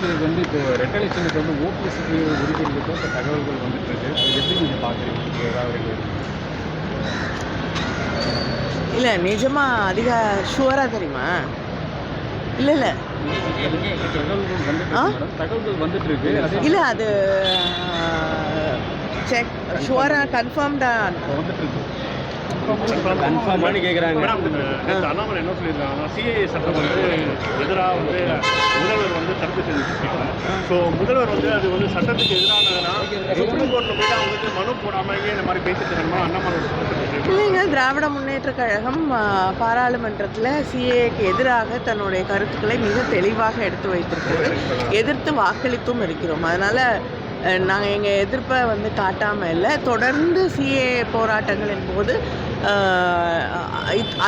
டிஎம்கேக்கு வந்து இப்போ ரெட்டலை சின்னத்துக்கு வந்து ஓபிஎஸ்க்கு ஒதுக்கிறதுக்கு இப்போ தகவல்கள் வந்துட்டு இருக்கு. அது எப்படி நீங்கள் பார்க்குறீங்க? ஏதாவது இல்லை நிஜமாக அதிக ஷுவராக தெரியுமா? இல்லை இல்லை. தகவல்கள் வந்துட்டு? இருக்கு இல்லை அது செக் ஷுவராக கன்ஃபார்ம்டாக வந்துட்டு இருக்கு. கன்ஃபார்ம். பண்ணி கேட்குறாங்க அண்ணாமலை என்ன சொல்லியிருக்காங்கன்னா சிஏஏ சட்டம் வந்து எதிராக வந்து முதல்வர் வந்து தடுப்பு செஞ்சுருக்காங்க ஸோ முதல்வர் வந்து அது வந்து சட்டத்துக்கு எதிரானதுன்னா சுப்ரீம் கோர்ட்டில் போயிட்டு அவங்க வந்து மனு போடாமலேயே இந்த மாதிரி பேசிட்டு இருக்கணுமா? அண்ணாமலை இல்லைங்க திராவிட முன்னேற்ற கழகம் பாராளுமன்றத்தில் சிஏக்கு எதிராக தன்னுடைய கருத்துக்களை மிக தெளிவாக எடுத்து வைத்திருக்கிறது. எதிர்த்து வாக்களித்தும் இருக்கிறோம். அதனால் நாங்கள் எங்கள் எதிர்ப்பை வந்து காட்டாமல் இல்லை. தொடர்ந்து சிஏ போராட்டங்களின் போது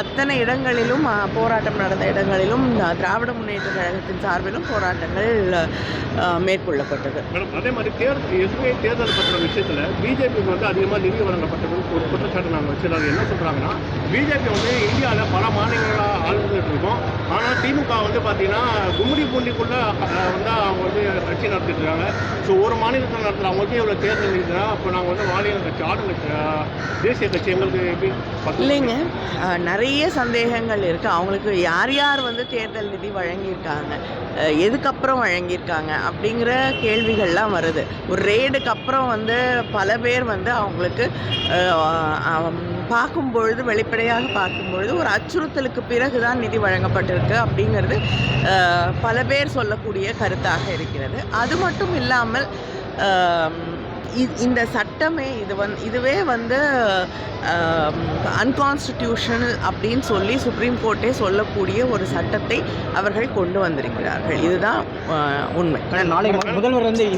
அத்தனை இடங்களிலும் போராட்டம் நடந்த இடங்களிலும் திராவிட முன்னேற்ற கழகத்தின் சார்பிலும் போராட்டங்கள் மேற்கொள்ளப்பட்டது. மேடம் அதே மாதிரி தேர்தல் எஸ்பிஐ தேர்தல் பற்றின விஷயத்தில் பிஜேபிக்கு வந்து அதிகமாக நிதி வழங்கப்பட்டது ஒரு குற்றச்சாட்டு நாங்கள் வச்சு என்ன சொல்கிறாங்கன்னா பிஜேபி வந்து இந்தியாவில் பல மாநிலங்களாக ஆளுந்துட்டு இருக்கோம். ஆனால் திமுக வந்து பார்த்தீங்கன்னா கும்மிடி பூண்டிக்குள்ளே வந்து அவங்க வந்து கட்சி நடத்திட்டு இருக்காங்க. ஸோ ஒரு மாநிலத்தில் நடத்துகிற அவங்களுக்கு இவ்வளோ தேர்தல் இருக்குன்னா அப்போ நாங்கள் வந்து மாநில கட்சி ஆளும் தேசிய கட்சி எங்களுக்கு எப்படி இல்லைங்க. நிறைய சந்தேகங்கள் இருக்குது அவங்களுக்கு யார் யார் வந்து தேர்தல் நிதி வழங்கியிருக்காங்க? எதுக்கப்புறம் வழங்கியிருக்காங்க? அப்படிங்கிற கேள்விகள்லாம் வருது. ஒரு ரேடுக்கு அப்புறம் வந்து பல பேர் வந்து அவங்களுக்கு பார்க்கும் பொழுது வெளிப்படையாக பார்க்கும் பொழுது ஒரு அச்சுறுத்தலுக்கு பிறகு தான் நிதி வழங்கப்பட்டிருக்கு அப்படிங்கிறது பல பேர் சொல்லக்கூடிய கருத்தாக இருக்கிறது. அது மட்டும் இல்லாமல் இந்த சட்டமே இது வந் இதுவே வந்து அன்கான்ஸ்டிடியூஷனல் அப்படின்னு சொல்லி சுப்ரீம் கோர்ட்டே சொல்லக்கூடிய ஒரு சட்டத்தை அவர்கள் கொண்டு வந்திருக்கிறார்கள். இதுதான் உண்மை. நாளை முதல்வர் வந்து